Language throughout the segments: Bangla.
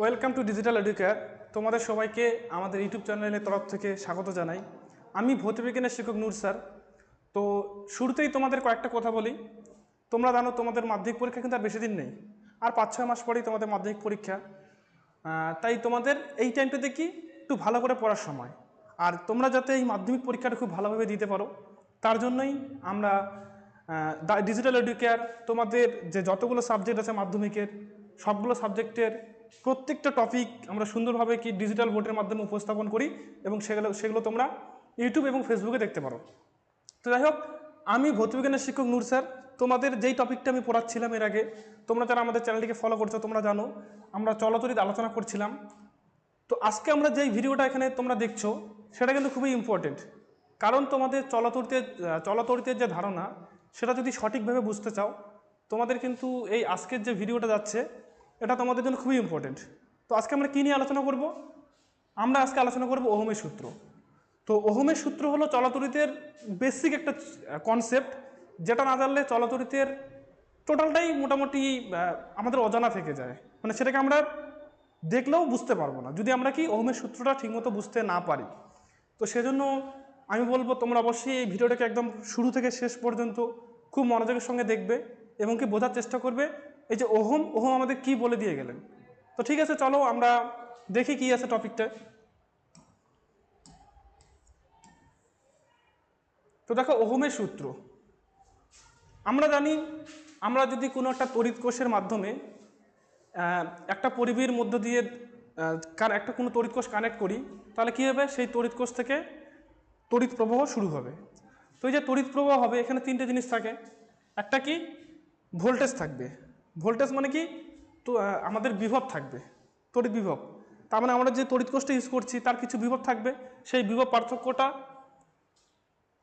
ওয়েলকাম টু ডিজিটাল এডুকেয়ার তোমাদের সবাইকে আমাদের ইউটিউব চ্যানেলের তরফ থেকে স্বাগত জানাই। আমি ভৌতবিজ্ঞানের শিক্ষক নূর স্যার। তো শুরুতেই তোমাদের কয়েকটা কথা বলি। তোমরা জানো, তোমাদের মাধ্যমিক পরীক্ষা কিন্তু আর বেশি দিন নেই। আর পাঁচ, ছয় মাস পরেই তোমাদের মাধ্যমিক পরীক্ষা। তাই তোমাদের এই টাইমটাতে কি? একটু ভালো করে পড়ার সময়। আর তোমরা যাতে এই মাধ্যমিক পরীক্ষাটা খুব ভালোভাবে দিতে পারো, তার জন্যই আমরা ডিজিটাল এডুকেয়ার তোমাদের যে যতগুলো সাবজেক্ট আছে মাধ্যমিকের, সবগুলো সাবজেক্টের প্রত্যেকটা টপিক আমরা সুন্দরভাবে কি ডিজিটাল বোর্ডের মাধ্যমে উপস্থাপন করি এবং সেগুলো সেগুলো তোমরা ইউটিউব এবং ফেসবুকে দেখতে পারো। তো যাই হোক, আমি ভৌতবিজ্ঞানের শিক্ষক নূর স্যার, তোমাদের যেই টপিকটা আমি পড়াচ্ছিলাম এর আগে, তোমরা যারা আমাদের চ্যানেলটিকে ফলো করছ, তোমরা জানো, আমরা চলতরিত আলোচনা করছিলাম। তো আজকে আমরা যেই ভিডিওটা এখানে তোমরা দেখছ, সেটা কিন্তু খুবই ইম্পর্টেন্ট কারণ তোমাদের চলতরিতে চলতরিতের যে ধারণা, সেটা যদি সঠিকভাবে বুঝতে চাও, তোমাদের কিন্তু এই আজকের যে ভিডিওটা যাচ্ছে এটা তোমাদের জন্য খুবই ইম্পর্টেন্ট তো আজকে আমরা কী নিয়ে আলোচনা করব? আমরা আজকে আলোচনা করব ওহমের সূত্র। তো ওহমের সূত্র হলো চলতরিতের বেসিক একটা কনসেপ্ট যেটা না জানলে চলতরিতের টোটালটাই মোটামুটি আমাদের অজানা থেকে যায়। মানে সেটাকে আমরা দেখলেও বুঝতে পারব না। যদি আমরা কি ওহমের সূত্রটা ঠিকমতো বুঝতে না পারি। তো সেজন্য আমি বলব, তোমরা অবশ্যই এই ভিডিওটাকে একদম শুরু থেকে শেষ পর্যন্ত খুব মনোযোগের সঙ্গে দেখবে এবং কি বোঝার চেষ্টা করবে এই যে ওহম ওহম আমাদের কি বলে দিয়ে গেলেন? তো ঠিক আছে, চলো আমরা দেখি কি আছে টপিকটা। তো দেখো, ওহমের সূত্র। আমরা জানি, আমরা যদি কোনো একটা তড়িৎ কোষের মাধ্যমে একটা পরিবের মধ্য দিয়ে একটা কোনো তড়িৎ কোষ কানেক্ট করি, তাহলে কী হবে? সেই তড়িৎ কোষ থেকে তড়িৎ প্রবাহ শুরু হবে। তো এই যে তড়িৎ প্রবাহ হবে, এখানে তিনটে জিনিস থাকে। একটা কি? ভোল্টেজ থাকবে। ভোল্টেজ মানে কি? তো আমাদের বিভব থাকবে, তড়িৎ বিভব। তার মানে আমরা যে তড়িৎ কোষটা ইউজ করছি, তার কিছু বিভব থাকবে। সেই বিভব পার্থক্যটা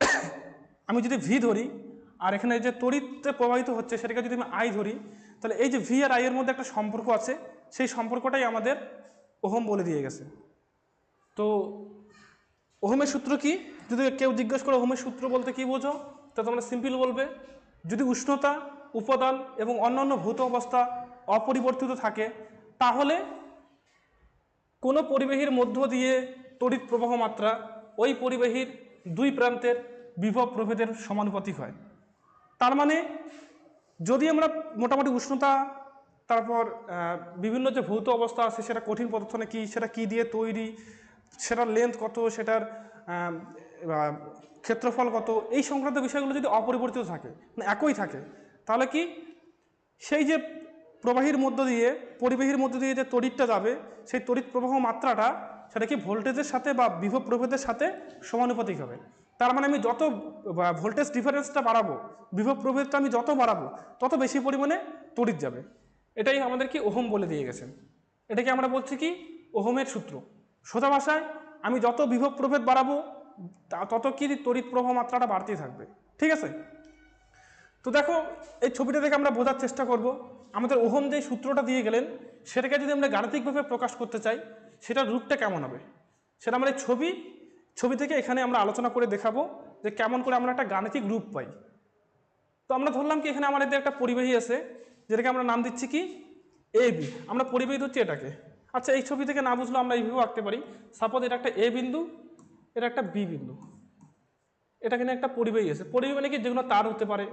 আমি যদি ভি ধরি, আর এখানে যে তড়িৎতে প্রবাহিত হচ্ছে, সেটাকে যদি আমি আই ধরি, তাহলে এই যে ভি আর আই এর মধ্যে একটা সম্পর্ক আছে, সেই সম্পর্কটাই আমাদের ওহম বলে দিয়ে গেছে। তো, ওহমের সূত্র কি? যদি কেউ জিজ্ঞেস করে ওহমের সূত্র বলতে কি বোঝো? তা তোমরা সিম্পল বলবে। যদি উষ্ণতা উপাদান এবং অন্যান্য ভৌত অবস্থা অপরিবর্তিত থাকে, তাহলে কোনো পরিবাহীর মধ্য দিয়ে তড়িৎ প্রবাহ মাত্রা ওই পরিবাহীর দুই প্রান্তের বিভব প্রভেদের সমানুপাতিক হয়। তার মানে যদি আমরা মোটামুটি উষ্ণতা, তারপর বিভিন্ন যে ভৌত অবস্থা আছে, সেটা কঠিন পদার্থনে কী, সেটা কী দিয়ে তৈরি, সেটার লেন্থ কত, সেটার ক্ষেত্রফল কত, এই সংক্রান্ত বিষয়গুলো যদি অপরিবর্তিত থাকে, একই থাকে তাহলে কি? সেই যে প্রবাহীর মধ্য দিয়ে, পরিবাহীর মধ্য দিয়ে যে তড়িৎটা যাবে, সেই তড়িৎ প্রবাহ মাত্রাটা সেটা কি ভোল্টেজের সাথে বা বিভব প্রভেদের সাথে সমানুপাতিক হবে? তার মানে আমি যত ভোল্টেজ ডিফারেন্সটা বাড়াবো, বিভব প্রভেদটা আমি যত বাড়াবো, তত বেশি পরিমাণে তড়িৎ যাবে। এটাই আমাদের কি ওহম বলে দিয়ে গেছেন। এটাকে আমরা বলছি কি? ওহমের সূত্র। সোজা ভাষায়, আমি যত বিভব প্রভেদ বাড়াবো তত কি তড়িৎ প্রবাহ মাত্রাটা বাড়তেই থাকবে। ঠিক আছে? তো দেখো, এই ছবিটা দেখে আমরা বোঝার চেষ্টা করব। আমাদের ওহম যে সূত্রটা দিয়ে গেলেন, সেটাকে যদি আমরা গাণিতিকভাবে প্রকাশ করতে চাই, সেটার রূপটা কেমন হবে? সেটা আমরা ছবি ছবি থেকে এখানে আমরা আলোচনা করে দেখাবো যে কেমন করে আমরা একটা গাণিতিক রূপ পাই। তো আমরা ধরলাম কি, এখানে আমাদের একটা পরিবাহী আছে, যেটাকে আমরা নাম দিচ্ছি কি? A B. আমরা পরিবাহী ধরছি এটাকে। আচ্ছা এই ছবি থেকে না বুঝলেও আমরা এইভাবেও আঁকতে পারি। সাপোজ এটা একটা এ বিন্দু, এটা একটা বি বিন্দু। এটা কিনা একটা পরিবাহী আছে। পরিবাহী মানে কি? যেগুলো তার হতে পারে।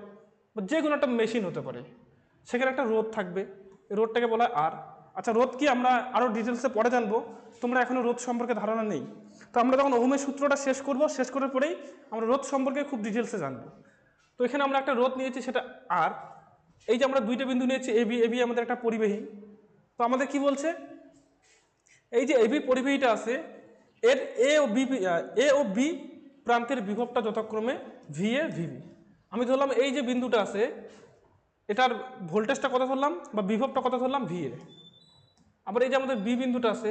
বা যে কোনো একটা মেশিন হতে পারে। সেখানে একটা রোদ থাকবে। রোদটাকে বলা আর আচ্ছা রোদ কি আমরা আরও ডিটেলসে পরে জানব? তোমরা এখনও রোদ সম্পর্কে ধারণা নেই। তো আমরা তখন ওহমের সূত্রটা শেষ করব, শেষ করার পরেই আমরা রোদ সম্পর্কে খুব ডিটেলসে জানব। তো এখানে আমরা একটা রোদ নিয়েছি, সেটা আর এই যে আমরা দুইটা বিন্দু নিয়েছি এবি এবি আমাদের একটা পরিবাহী। তো আমাদের কি বলছে? এই যে এবি পরিবাহীটা আছে, এর এ ও বি এ ও বি প্রান্তের বিভবটা যথাক্রমে ভি এ ভিবি আমি ধরলাম এই যে বিন্দুটা আছে, এটার ভোল্টেজটা কত ধরলাম বা বিভবটা কত ধরলাম ভি এ আবার এই যে আমাদের বি বিন্দুটা আছে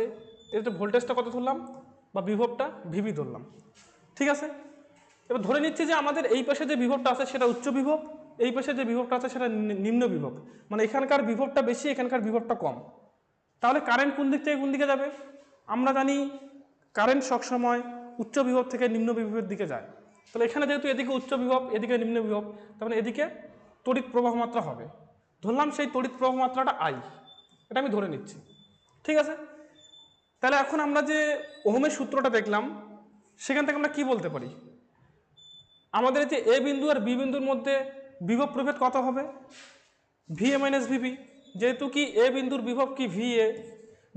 এটা ভোল্টেজটা কত ধরলাম বা বিভবটা ভিবি ধরলাম। ঠিক আছে? এবার ধরে নিচ্ছি যে আমাদের এই পাশে যে বিভবটা আছে সেটা উচ্চ বিভব, এই পাশে যে বিভবটা আছে সেটা নিম্ন বিভব। মানে এখানকার বিভবটা বেশি, এখানকার বিভবটা কম। তাহলে কারেন্ট কোন দিক থেকে কোন দিকে যাবে? আমরা জানি কারেন্ট সবসময় উচ্চ বিভব থেকে নিম্ন বিভবের দিকে যায়। তাহলে এখানে যেহেতু এদিকে উচ্চ বিভব, এদিকে নিম্ন বিভব, তার মানে এদিকে তড়িৎ প্রবাহ মাত্রা হবে। ধরলাম সেই তড়িৎ প্রবাহ মাত্রাটা আই এটা আমি ধরে নিচ্ছি। ঠিক আছে? তাহলে এখন আমরা যে ওহমের সূত্রটা দেখলাম, সেখান থেকে আমরা কি বলতে পারি? আমাদের যে এ বিন্দু আর বি বিন্দুর মধ্যে বিভব প্রভেদ কত হবে? ভি এ মাইনাস ভিবি যেহেতু কি এ বিন্দুর বিভব কি ভি এ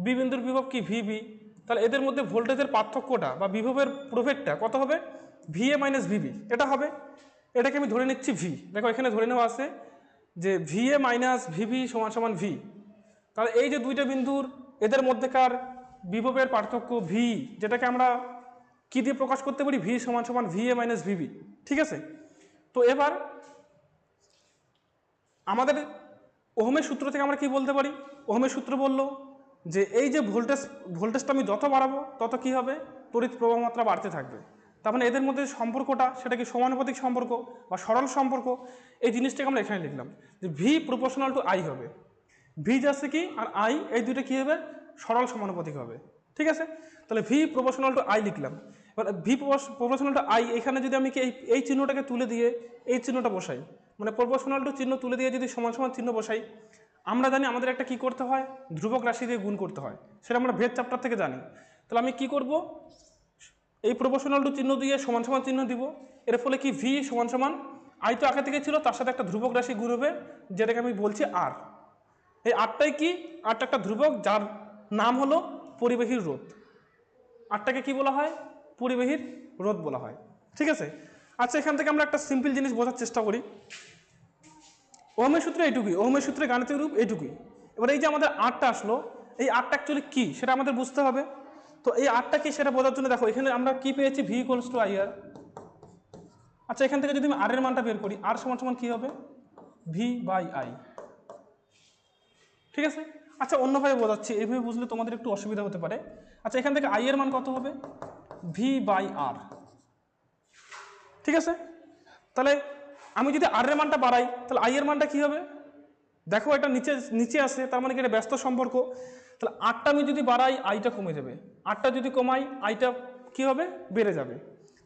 বি বিন্দুর বিভব কি ভিবি তাহলে এদের মধ্যে ভোল্টেজের পার্থক্যটা বা বিভবের প্রভেদটা কত হবে? ভি এ মাইনাস ভিবি এটা হবে? এটাকে আমি ধরে নিচ্ছি ভি দেখো, এখানে ধরে নেওয়া আছে যে ভি এ মাইনাস ভিভি সমান সমান ভি তাহলে এই যে দুইটা বিন্দুর, এদের মধ্যেকার বিভবের পার্থক্য ভি যেটাকে আমরা কি দিয়ে প্রকাশ করতে পারি? ভি সমান সমান ভি এ মাইনাস ভিবি ঠিক আছে? তো এবার আমাদের ওহমের সূত্র থেকে আমরা কি বলতে পারি? ওহমের সূত্র বলল যে এই যে ভোল্টেজ, ভোল্টেজটা আমি যত বাড়াবো, তত কি হবে? তড়িৎ প্রবাহ মাত্রা বাড়তে থাকবে। তার মানে এদের মধ্যে সম্পর্কটা সেটা কি সমানুপাতিক সম্পর্ক বা সরল সম্পর্ক, এই জিনিসটাকে আমরা এখানে লিখলাম যে ভি প্রপোর্শনাল টু আই হবে। ভি যাচ্ছে কি আর আই এই দুইটা কি হবে? সরল সমানুপাতিক হবে। ঠিক আছে? তাহলে ভি প্রপোর্শনাল টু আই লিখলাম। এবার ভি প্রপোর্শনাল টু আই এখানে যদি আমি কি এই এই চিহ্নটাকে তুলে দিয়ে এই চিহ্নটা বসাই মানে প্রপোর্শনাল টু চিহ্ন তুলে দিয়ে যদি সমান সমান চিহ্ন বসাই, আমরা জানি আমাদের একটা কি করতে হয়? ধ্রুবক রাশি দিয়ে গুণ করতে হয়। সেটা আমরা ভেদ চ্যাপ্টার থেকে জানি। তাহলে আমি কি করব? এই প্রপোর্শনাল টু চিহ্ন দিয়ে সমান সমান চিহ্ন দিব। এর ফলে কি ভি সমান সমান? আই তো আগে থেকে ছিল, তার সাথে একটা ধ্রুবক রাশি হবে, যেটাকে আমি বলছি আর এই আটটাই কি? আটটা একটা ধ্রুবক, যার নাম হলো পরিবাহীর রোধ। আটটাকে কি বলা হয়? পরিবাহীর রোধ বলা হয়। ঠিক আছে? আচ্ছা এখান থেকে আমরা একটা সিম্পল জিনিস বোঝার চেষ্টা করি। ওহমের সূত্রে এইটুকুই, ওহমের সূত্রে গাণিতিক রূপ এইটুকুই। এবার এই যে আমাদের আটটা আসলো, এই আটটা অ্যাকচুয়ালি কী? সেটা আমাদের বুঝতে হবে। তো এই আটটা কি সেটা বোঝার জন্য দেখো, এখানে আমরা কি পেয়েছি? V equals to I R আচ্ছা এখান থেকে যদি আমি আর এর মানটা বের করি আর সমান সমান কী হবে? ভি বাই আই ঠিক আছে? আচ্ছা অন্যভাবে বোঝাচ্ছি এইভাবে বুঝলে তোমাদের একটু অসুবিধা হতে পারে। আচ্ছা এখান থেকে আই এর মান কত হবে? ভি বাই আর ঠিক আছে? তাহলে আমি যদি আর এর মানটা বাড়াই, তাহলে আই এর মানটা কী হবে? দেখো, এটা নিচে নিচে আসে, তার মানে কি? এটা ব্যস্ত সম্পর্ক। তাহলে আটটা আমি যদি বাড়াই, আইটা কমে যাবে। আটটা যদি কমাই, আইটা কি হবে? বেড়ে যাবে।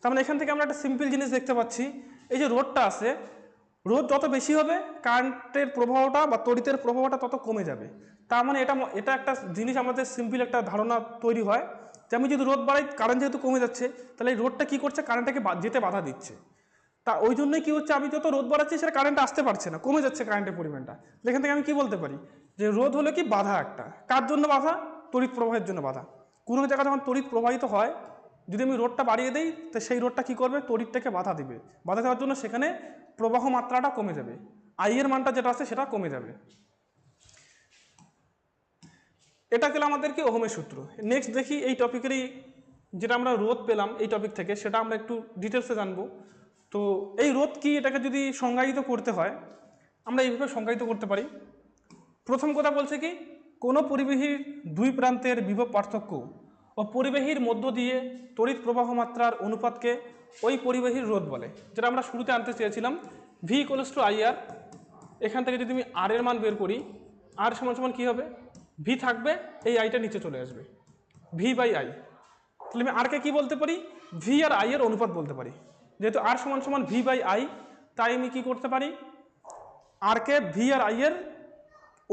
তার মানে এখান থেকে আমরা একটা সিম্পল জিনিস দেখতে পাচ্ছি। এই যে রোডটা আছে রোদ যত বেশি হবে কারেন্টের প্রবাহটা বা তড়িতের প্রবাহটা তত কমে যাবে। তার মানে এটা এটা একটা জিনিস আমাদের সিম্পল একটা ধারণা তৈরি হয় যে আমি যদি রোদ বাড়াই কারেন্ট যেহেতু কমে যাচ্ছে, তাহলে এই রোডটা কী করছে? কারেন্টটাকে যেতে বাধা দিচ্ছে। তা ওই জন্যই কী হচ্ছে? আমি যত রোদ বাড়াচ্ছি, সেটা কারেন্ট আসতে পারছে না, কমে যাচ্ছে কারেন্টের পরিমাণটা। যেখান থেকে আমি কি বলতে পারি? যে রোদ হলো কি বাধা একটা? কার জন্য বাধা? তড়িৎ প্রবাহের জন্য বাধা। কোনো জায়গা যখন তড়িৎ প্রবাহিত হয়, যদি আমি রোডটা বাড়িয়ে দিই, তো সেই রোডটা কী করবে? তড়িৎটাকে বাধা দিবে। বাধা দেওয়ার জন্য সেখানে প্রবাহ মাত্রাটা কমে যাবে। আই এর মানটা যেটা আছে, সেটা কমে যাবে। এটা গেল আমাদের কি ওহমের সূত্র। নেক্সট দেখি এই টপিকেরই যেটা আমরা রোদ পেলাম, এই টপিক থেকে, সেটা আমরা একটু ডিটেলসে জানব। তো এই রোধ কি এটাকে যদি সংজ্ঞায়িত করতে হয়, আমরা এইভাবে সংজ্ঞায়িত করতে পারি। প্রথম কথা বলছে কি, কোনো পরিবাহীর দুই প্রান্তের বিভব পার্থক্য ও পরিবাহীর মধ্য দিয়ে তড়িৎ প্রবাহ মাত্রার অনুপাতকে ওই পরিবাহীর রোধ বলে, যেটা আমরা শুরুতে আনতে চেয়েছিলাম। ভি ইকোয়ালস টু আইআর এখান থেকে যদি আমি আর এর মান বের করি আর সমান সমান কী হবে? ভি থাকবে, এই আইটা নিচে চলে আসবে। ভি বাই আই তাহলে আমি আরকে কী বলতে পারি? ভি আর আই এর অনুপাত বলতে পারি। যেহেতু আর সমান সমান ভি বাই আই তাই আমি কী করতে পারি? আরকে ভি আর আই এর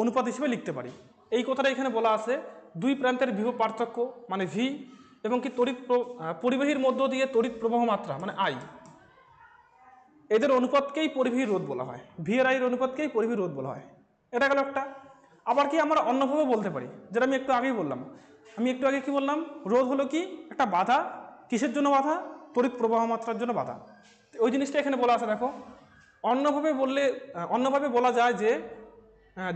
অনুপাত হিসেবে লিখতে পারি। এই কথাটা এখানে বলা আছে, দুই প্রান্তের বিভব পার্থক্য মানে ভি এবং কি তড়িৎ পরিবাহীর মধ্য দিয়ে তড়িৎ প্রবাহ মাত্রা মানে আই এদের অনুপাতকেই পরিবাহীর রোধ বলা হয়। ভি আর আইয়ের অনুপাতকেই পরিবাহীর রোধ বলা হয়। এটা গেল একটা। আবার কি আমরা অন্যভাবে বলতে পারি, যেটা আমি একটু আগেই বললাম। আমি একটু আগে কি বললাম? রোধ হলো কি? একটা বাধা। কিসের জন্য বাধা? তড়িৎ প্রবাহ মাত্রার জন্য বাধা। ওই জিনিসটা এখানে বলা আছে, দেখো। অন্যভাবে বললে অন্যভাবে বলা যায় যে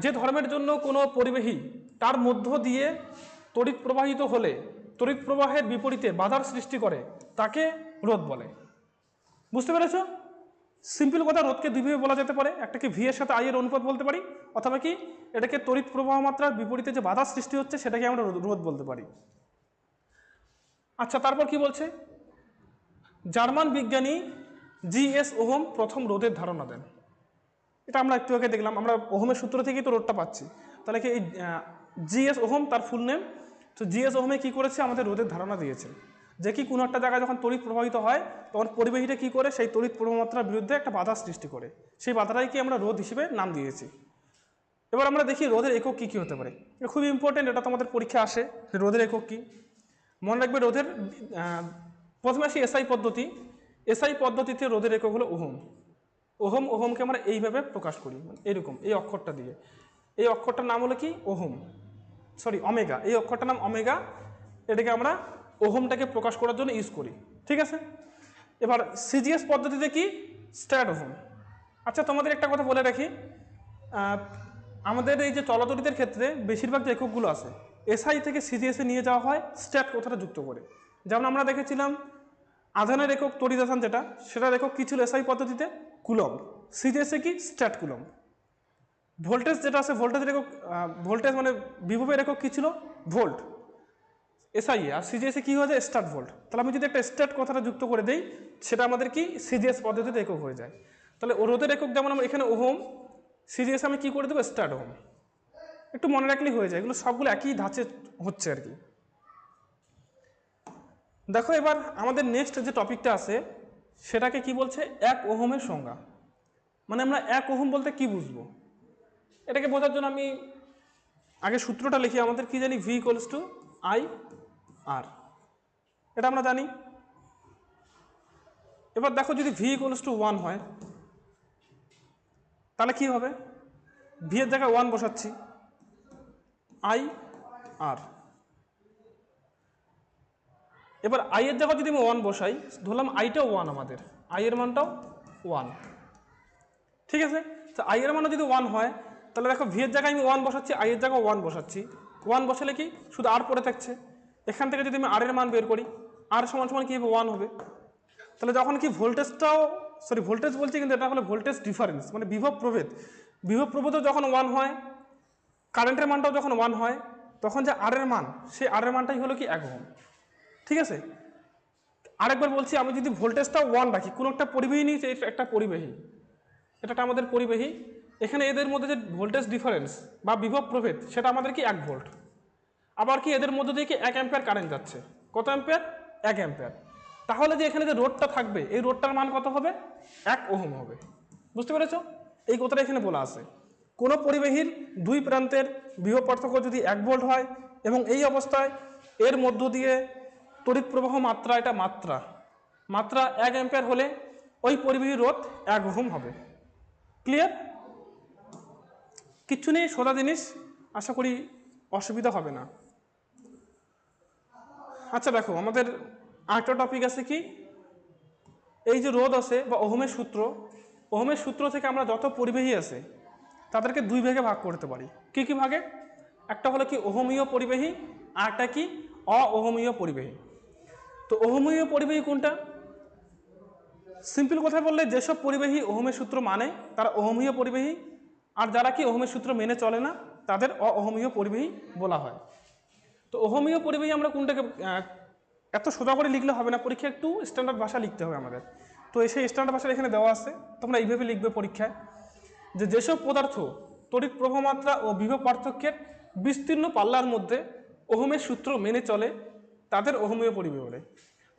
যে ধর্মের জন্য কোনো পরিবাহী তার মধ্য দিয়ে তড়িৎ প্রবাহিত হলে তড়িৎ প্রবাহের বিপরীতে বাধার সৃষ্টি করে, তাকে রোধ বলে। বুঝতে পেরেছ? সিম্পল কথা, রোধকে দুইভাবে বলা যেতে পারে। একটাকে ভি এর সাথে আই এর অনুপাত বলতে পারি, অথবা কি এটাকে তড়িৎ প্রবাহ মাত্রার বিপরীতে যে বাধার সৃষ্টি হচ্ছে, সেটাকে আমরা রোধ বলতে পারি। আচ্ছা তারপর কি বলছে? জার্মান বিজ্ঞানী জি এস ওহম প্রথম রোধের ধারণা দেন। এটা আমরা একটু আগে দেখলাম আমরা ওহমের সূত্র থেকেই তো রোধটা পাচ্ছি। তাহলে কি এই জি এস ওহম তার ফুল নেম তো জি এস ওহমে কী করেছে? আমাদের রোধের ধারণা দিয়েছে যে কি কোনো একটা জায়গায় যখন তড়িৎ প্রবাহিত হয় তখন পরিবাহীটা কী করে? সেই তড়িৎ প্রবাহ মাত্রার বিরুদ্ধে একটা বাধা সৃষ্টি করে। সেই বাধাটাই কি আমরা রোধ হিসেবে নাম দিয়েছি। এবার আমরা দেখি রোধের একক কী কী হতে পারে। খুবই ইম্পর্টেন্ট এটা তোমাদের পরীক্ষা আসে যে রোধের একক কী। মনে রাখবে আহ, প্রথমে আসি এসআই পদ্ধতি। এসআই পদ্ধতিতে রোধের একক হলো ওহম। ওহম, ওহমকে আমরা এইভাবে প্রকাশ করি মানে এইরকম এই অক্ষরটা দিয়ে। এই অক্ষরটার নাম হলো কি? ওহম। সরি অমেগা এই অক্ষরটার নাম অমেগা এটাকে আমরা ওহমটাকে প্রকাশ করার জন্য ইউজ করি, ঠিক আছে? এবার সিজিএস পদ্ধতিতে কি? Statohm. আচ্ছা তোমাদের একটা কথা বলে রাখি। আমাদের এই যে চলতরিতের ক্ষেত্রে বেশিরভাগ যে এককগুলো আছে এসআই থেকে সিজিএসে নিয়ে যাওয়া হয় স্ট্যাট কথাটা যুক্ত করে? যেমন আমরা দেখেছিলাম আধানের একক তরিদাসান যেটা, সেটার একক কী ছিল এসআই পদ্ধতিতে? কুলম সিজিএসে কি? স্ট্যাট কুলম ভোল্টেজ যেটা আছে, ভোল্টেজের একক ভোল্টেজ মানে বিভবের একক কী ছিল? ভোল্ট। এসআই আর সিজিএসে কী হয়ে যায়? Statvolt. তাহলে আমি যদি একটা স্টার্ট কথাটা যুক্ত করে দিই, সেটা আমাদের কি? সিজিএস পদ্ধতিতে একক হয়ে যায়। তাহলে ও রোধের একক যেমন আমরা এখানে ওহম সিজিএস আমি কী করে দেবো? Statohm. একটু মনে রাখলেই হয়ে যায়। এগুলো সবগুলো একই ধাঁচে হচ্ছে আর কি। দেখো এবার আমাদের নেক্সট যে টপিকটা আছে, সেটাকে কি বলছে? এক ওহমের সংজ্ঞা। মানে আমরা এক ওহম বলতে কি বুঝব? এটাকে বোঝার জন্য আমি আগে সূত্রটা লিখি, আমাদের কি জানি? V equals to I R এটা আমরা জানি। এবার দেখো যদি ভি ইকোয়ালস টু ওয়ান হয়, তাহলে কি হবে? ভি এর জায়গায় ওয়ান বসাচ্ছি। আই আর এবার আই এর জায়গায় যদি আমি ওয়ান বসাই, ধরলাম আইটাও ওয়ান আমাদের। আই এর মানটাও ওয়ান ঠিক আছে? তো আই এর মানও যদি ওয়ান হয়, তাহলে দেখো ভি এর জায়গায় আমি ওয়ান বসাচ্ছি আই এর জায়গায় ওয়ান বসাচ্ছি। ওয়ান বসালে কি? শুধু আর পড়ে থাকছে। এখান থেকে যদি আমি আর এর মান বের করি আর সমান সমান কী হবে? ওয়ান হবে। তাহলে যখন কি ভোল্টেজটাও সরি ভোল্টেজ বলছি কিন্তু এটা হলো ভোল্টেজ ডিফারেন্স মানে বিভব প্রভেদ। বিভব প্রভেদও যখন ওয়ান হয় কারেন্টের মানটাও যখন ওয়ান হয়, তখন যে আর এর মান, সেই আর এর মানটাই হলো কি এক ওহম। ঠিক আছে? আরেকবার বলছি, আমি যদি ভোল্টেজটা ওয়ান রাখি, কোনো একটা পরিবাহী এটা একটা পরিবাহী এটা আমাদের পরিবাহী, এখানে এদের মধ্যে যে ভোল্টেজ ডিফারেন্স বা বিভব প্রভেদ, সেটা আমাদের কি এক ভোল্ট আবার কি এদের মধ্যে দিয়ে কি এক অ্যাম্পিয়ার কারেন্ট যাচ্ছে? কত অ্যাম্পিয়ার এক অ্যাম্পিয়ার তাহলে যে এখানে যে রোডটা থাকবে, এই রোডটার মান কত হবে? এক ওহম হবে। বুঝতে পেরেছ? এই কথাটা এখানে বলা আছে। কোনো পরিবাহীর দুই প্রান্তের বিভব পার্থক্য যদি এক ভোল্ট হয়, এবং এই অবস্থায় এর মধ্য দিয়ে তড়িৎ প্রবাহ মাত্রা এটা মাত্রা। মাত্রা এক অ্যাম্পিয়ার হলে ওই পরিবাহীর রোধ এক ওহম হবে। ক্লিয়ার কিচ্ছু নেই, সোজা জিনিস, আশা করি অসুবিধা হবে না। আচ্ছা দেখো, আমাদের আরেকটা টপিক আছে কি? এই যে রোধ আছে বা ওহমের সূত্র ওহমের সূত্র থেকে আমরা যত পরিবাহী আছে, তাদেরকে দুই ভাগে ভাগ করতে পারি। কি কি ভাগে? একটা হলো কি ওহমীয় পরিবাহী আর একটা কি অওহমীয় পরিবাহী। তো অহমীয় পরিবাহী কোনটা? সিম্পল কথা বললে যেসব পরিবাহী অহমের সূত্র মানে তারা অহমীয় পরিবাহী আর যারা কি অহমের সূত্র মেনে চলে না, তাদের অহমীয় পরিবাহী বলা হয়। তো অহমীয় পরিবাহী আমরা কোনটাকে এত সোজা করে লিখলে হবে না পরীক্ষা একটু স্ট্যান্ডার্ড ভাষা লিখতে হবে আমাদের। তো সেই স্ট্যান্ডার্ড ভাষা এখানে দেওয়া আছে, তোমরা এইভাবে লিখবে পরীক্ষায়। যে যেসব পদার্থ তড়িৎ প্রবাহমাত্রা ও বিভব পার্থক্যের বিস্তীর্ণ পাল্লার মধ্যে ওহমের সূত্র মেনে চলে তাদের ওহমীয় পরিবাহী বলে।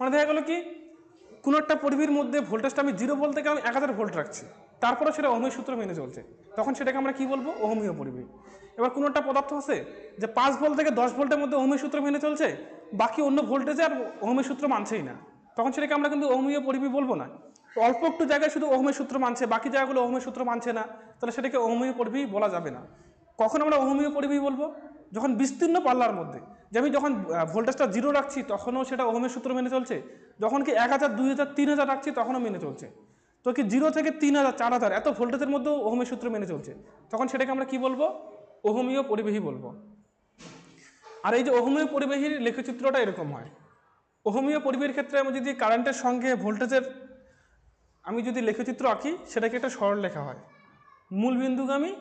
মানে দেখা গেলো কি, কোনো একটা পরিবাহীর মধ্যে ভোল্টেজটা আমি জিরো ভোল্ট থেকে আমি এক হাজার ভোল্ট রাখছি। তারপরে সেটা ওহমের সূত্র মেনে চলছে। তখন সেটাকে আমরা কি বলব? ওহমীয় পরিবাহী এবার কোনো একটা পদার্থ আছে যে পাঁচ ভোল্ট থেকে দশ ভোল্টের মধ্যে ওহমের সূত্র মেনে চলছে, বাকি অন্য ভোল্টেজে আর ওহমের সূত্র মানছেই না। তখন সেটাকে আমরা কিন্তু অহমীয় পরিবাহী বলব না। অল্প একটু জায়গায় শুধু ওহমের সূত্র মানছে, বাকি জায়গাগুলো ওহমের সূত্র মানছে না, তাহলে সেটাকে ওহমীয় পরিবাহী বলা যাবে না। কখন আমরা অহমীয় পরিবাহী বলব? যখন বিস্তীর্ণ পাল্লার মধ্যে। যে আমি যখন ভোল্টেজটা জিরো রাখছি, তখনও সেটা ওহমের সূত্র মেনে চলছে। যখন কি এক হাজার, দুই হাজার, তিন হাজার রাখছি, তখনও মেনে চলছে। তো কি জিরো থেকে তিন হাজার, চার হাজার, এত ভোল্টেজের মধ্যেও ওহমের সূত্র মেনে চলছে। তখন সেটাকে আমরা কি বলব? ওহমীয় পরিবাহী বলব। আর এই যে ওহমীয় পরিবাহীর লেখচিত্রটা এরকম হয়। ওহমীয় পরিবাহীর ক্ষেত্রে আমি যদি কারেন্টের সঙ্গে ভোল্টেজের আমি যদি লেখচিত্র আঁকি, সেটাকে একটা সরল লেখা হয়। মূল বিন্দুগামী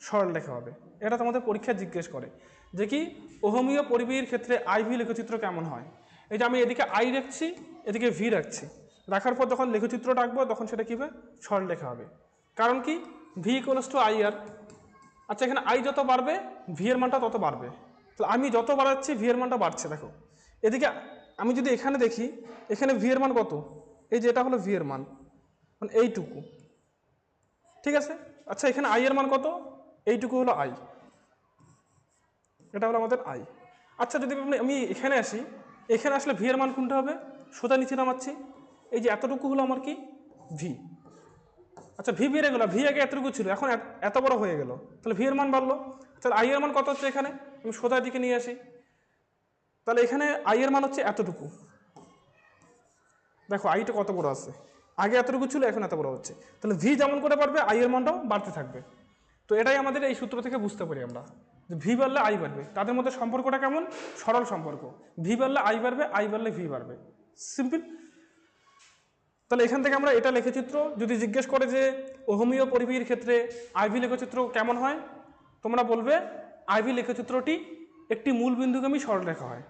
সরল লেখা হবে। এটা তোমাদের পরীক্ষায় জিজ্ঞেস করে যে কি, ওহমীয় পরিবাহীর ক্ষেত্রে আইভি লেখচিত্র কেমন হয়? এই যে আমি এদিকে আই রাখছি, এদিকে ভি রাখছি। রাখার পর যখন লেখচিত্র রাখব তখন সেটা কী হবে? সরল লেখা হবে। কারণ কি? V equals to I R আচ্ছা এখানে আই যত বাড়বে ভি এর মানটা তত বাড়বে। তাহলে আমি যত বাড়াচ্ছি ভি এর মানটা বাড়ছে, দেখো। এদিকে আমি যদি এখানে দেখি, এখানে ভি এর মান কত? এই যে এটা হলো ভি এর মান। মানে এইটুকু। ঠিক আছে? আচ্ছা এখানে আই এর মান কত? এইটুকু হলো আই। এটা হলো আমাদের আই। আচ্ছা যদি আমি- এখানে আসি। এখানে আসলে ভি এর মান কোনটা হবে? সোজা নিচে নামাচ্ছি। এই যে এতটুকু হলো আমার কি? ভি আচ্ছা ভি বেড়ে গেল। ভি আগে এতটুকু ছিল। এখন এত- এত বড় হয়ে গেল। তাহলে ভি এর মান বাড়লো। তাহলে আই এর মান কত হচ্ছে এখানে? আমি সোজা দিকে নিয়ে আসি। তাহলে এখানে আই এর মান হচ্ছে এতটুকু। দেখো আইটা কত বড় আছে? আগে এতটুকু ছিল, এখন এত বড় হচ্ছে। তাহলে ভি যেমন করে পারবে আই এর মানটাও বাড়তে থাকবে। তো এটাই আমাদের এই সূত্র থেকে বুঝতে পারি আমরা যে ভি বাড়লে আই বাড়বে। তাদের মধ্যে সম্পর্কটা কেমন? সরল সম্পর্ক। ভি বাড়লে আই বাড়বে আই বাড়লে ভি বাড়বে। সিম্পল তাহলে এখান থেকে আমরা এটা লেখচিত্র যদি জিজ্ঞেস করে যে, ওহমীয় পরিবাহীর ক্ষেত্রে আইভি লেখচিত্র কেমন হয়? তোমরা বলবে আইভি লেখচিত্রটি একটি মূল বিন্দুগামী সরলরেখা হয়।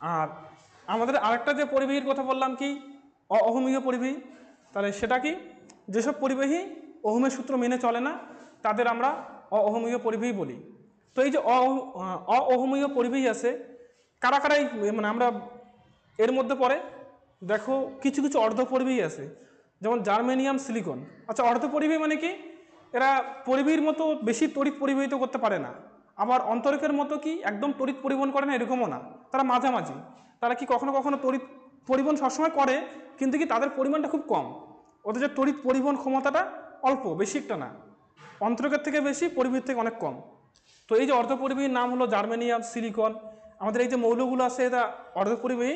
আর আমাদের আরেকটা যে পরিবাহীর কথা বললাম কি? অহমীয় পরিবাহী। তাহলে সেটা কি? যেসব পরিবাহী অহমের সূত্র মেনে চলে না, তাদের আমরা অহমীয় পরিবাহী বলি। তো এই যে অ- অহমীয় পরিবাহী আছে, কারা কারাই মানে আমরা এর মধ্যে পড়ে, দেখো কিছু কিছু অর্ধ পরিবাহী আছে, যেমন জার্মেনিয়াম সিলিকন। আচ্ছা অর্ধ পরিবাহী মানে কি? এরা পরিবাহীর মতো বেশি তড়িৎ পরিবাহিত করতে পারে না। আবার অন্তরকের মতো কি? একদম তড়িৎ পরিবহন করে না, এরকমও না। তারা মাঝামাঝি। তারা কি কখনো কখনো তড়িৎ পরিবহন সবসময় করে, কিন্তু কি তাদের পরিমাণটা খুব কম। যে তড়িৎ পরিবহন ক্ষমতাটা অল্প, বেশি একটা না। অন্তরকের থেকে বেশি পরিবাহীর থেকে অনেক কম। তো এই যে অর্ধপরিবাহীর নাম হলো জার্মেনিয়াম, সিলিকন। আমাদের এই যে মৌলগুলো আছে এটা অর্ধপরিবাহী।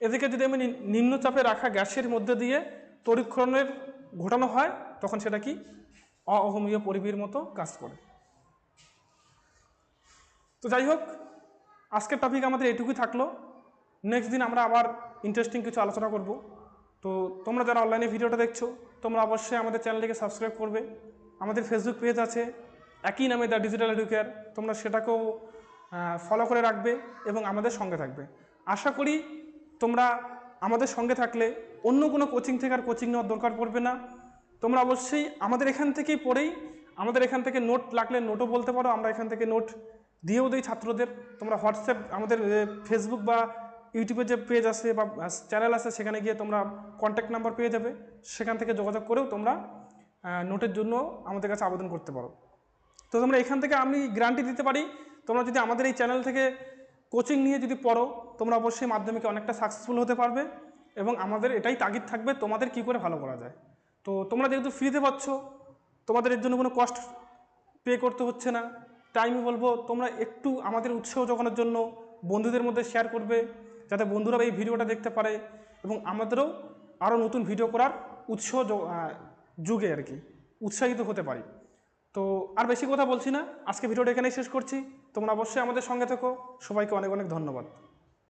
এদেরকে যদি আমি নিম্নচাপে রাখা গ্যাসের মধ্যে দিয়ে তড়িৎক্ষরণের ঘটানো হয়, তখন সেটা কি? অহমীয় পরিবাহীর মতো কাজ করে। তো যাই হোক, আজকের টপিক আমাদের এটুকুই থাকল। নেক্সট দিন আমরা আবার ইন্টারেস্টিং কিছু আলোচনা করব। তো তোমরা যারা অনলাইনে ভিডিওটা দেখছ, তোমরা অবশ্যই আমাদের চ্যানেলটিকে সাবস্ক্রাইব করবে। আমাদের ফেসবুক পেজ আছে, একই নামে দ্য ডিজিটাল এডুকেয়ার তোমরা সেটাকেও ফলো করে রাখবে এবং আমাদের সঙ্গে থাকবে। আশা করি তোমরা আমাদের সঙ্গে থাকলে অন্য কোনো কোচিং থেকে আর কোচিং নেওয়ার দরকার পড়বে না। তোমরা অবশ্যই আমাদের এখান থেকেই পড়েই, আমাদের এখান থেকে নোট লাগলে নোটও বলতে পারো। আমরা এখান থেকে নোট দিয়েও দিই ছাত্রদের। তোমরা হোয়াটসঅ্যাপ আমাদের ফেসবুক বা ইউটিউবের যে পেজ আছে বা চ্যানেল আছে, সেখানে গিয়ে তোমরা কন্ট্যাক্ট নাম্বার পেয়ে যাবে। সেখান থেকে যোগাযোগ করেও তোমরা নোটের জন্য আমাদের কাছে আবেদন করতে পারো। তো তোমরা এখান থেকে আমি গ্যারান্টি দিতে পারি, তোমরা যদি আমাদের এই চ্যানেল থেকে কোচিং নিয়ে যদি পড়ো, তোমরা অবশ্যই মাধ্যমিকে অনেকটা সাকসেসফুল হতে পারবে এবং আমাদের এটাই তাগিদ থাকবে, তোমাদের কি করে ভালো করা যায়। তো তোমরা যেহেতু ফ্রিতে পাচ্ছ, তোমাদের এর জন্য কোনো কস্ট পে করতে হচ্ছে না। তাই আমি বলব, তোমরা একটু আমাদের উৎসাহ জোগানোর জন্য বন্ধুদের মধ্যে শেয়ার করবে। যাতে বন্ধুরা এই ভিডিওটা দেখতে পারে এবং আমাদেরও আরও নতুন ভিডিও করার উৎস যুগে আর কি, উৎসাহিত হতে পারি। তো আর বেশি কথা বলছি না, আজকে ভিডিওটা এখানেই শেষ করছি। তোমরা অবশ্যই আমাদের সঙ্গে থেকো। সবাইকে অনেক অনেক ধন্যবাদ।